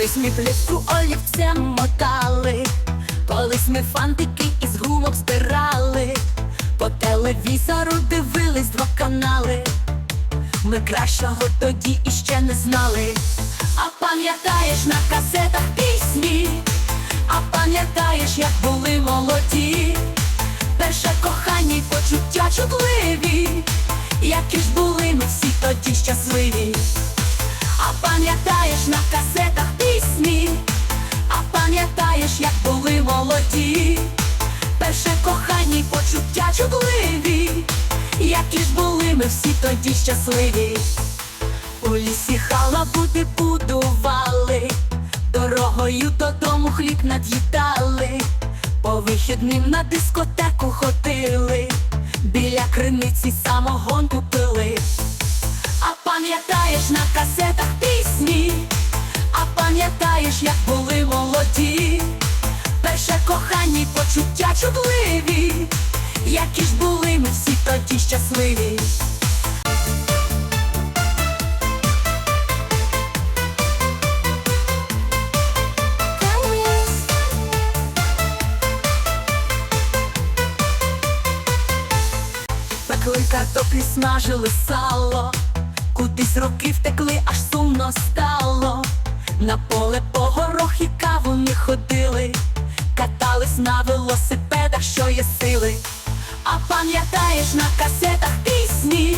Колись ми плітку олівцем мотали, колись ми фантики із гумок збирали, по телевізору дивились два канали. Ми кращого тоді іще не знали. А пам'ятаєш на касетах пісні, а пам'ятаєш, як були молоді, перше кохання й почуття чутливі, які ж були ми всі тоді щасливі. А пам'ятаєш на касетах молоді, перше кохання й почуття чудливі, які ж були ми всі тоді щасливі. У лісі халабути будували, дорогою додому хліб над'їдали, по вихідним на дискотеку ходили, біля криниці самогонку пили. А пам'ятаєш на касетах пісні, а пам'ятаєш, як були молоді, перше кохання й почуття чудливі, які ж були ми всі тоді щасливі. Пекли картоплі, смажили сало, кудись роки втекли, аж сумно стало. На поле по горох і каву не ходили, на велосипедах, що є сили. А пам'ятаєш на касетах пісні,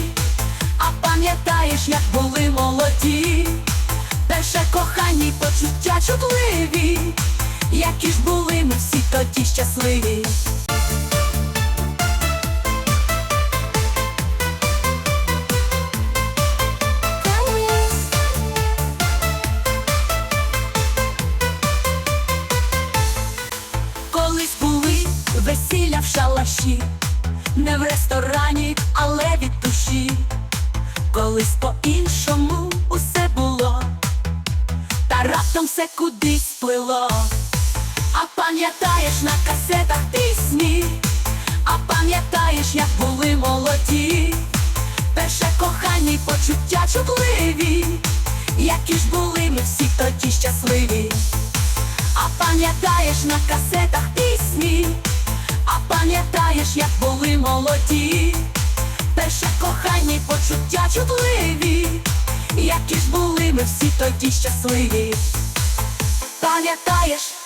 а пам'ятаєш, як були молоді, перше кохані почуття чутливі, які ж були ми всі тоді щасливі. В шалаші, не в ресторані, але від душі. Колись по-іншому усе було, та раптом все кудись сплило. А пам'ятаєш на касетах пісні, а пам'ятаєш, як були молоді, перше кохання почуття чутливі, які ж були ми всі тоді щасливі. А пам'ятаєш на касетах пісні, а пам'ятаєш, як були молоді, перше кохання й почуття чутливі, які ж були ми всі тоді щасливі. Пам'ятаєш